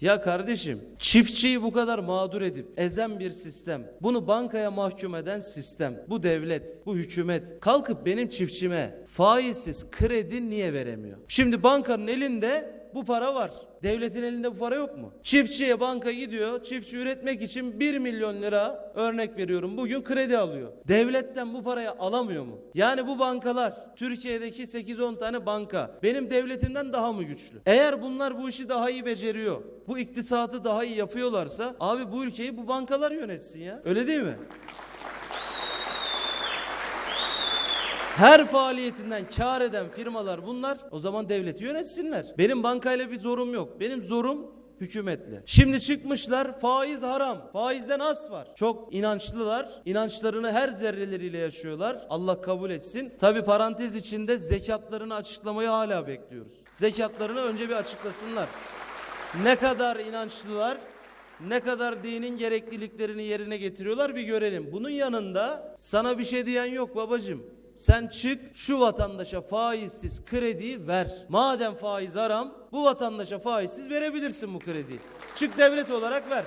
Ya kardeşim çiftçiyi bu kadar mağdur edip ezen bir sistem, bunu bankaya mahkum eden sistem, bu devlet, bu hükümet kalkıp benim çiftçime faizsiz kredi niye veremiyor? Şimdi bankanın elinde bu para var. Devletin elinde bu para yok mu? Çiftçiye banka gidiyor. Çiftçi üretmek için 1 milyon lira örnek veriyorum bugün kredi alıyor. Devletten bu parayı alamıyor mu? Yani bu bankalar Türkiye'deki 8-10 tane banka benim devletimden daha mı güçlü? Eğer bunlar bu işi daha iyi beceriyor, bu iktisatı daha iyi yapıyorlarsa abi bu ülkeyi bu bankalar yönetsin ya. Öyle değil mi? Her faaliyetinden kar eden firmalar bunlar. O zaman devleti yönetsinler. Benim bankayla bir zorum yok. Benim zorum hükümetle. Şimdi çıkmışlar faiz haram. Faizden as var. Çok inançlılar. İnançlarını her zerreleriyle yaşıyorlar. Allah kabul etsin. Tabi parantez içinde zekatlarını açıklamayı hala bekliyoruz. Zekatlarını önce bir açıklasınlar. Ne kadar inançlılar, ne kadar dinin gerekliliklerini yerine getiriyorlar bir görelim. Bunun yanında sana bir şey diyen yok babacım. Sen çık şu vatandaşa faizsiz krediyi ver. Madem faiz haram bu vatandaşa faizsiz verebilirsin bu krediyi. Çık devlet olarak ver.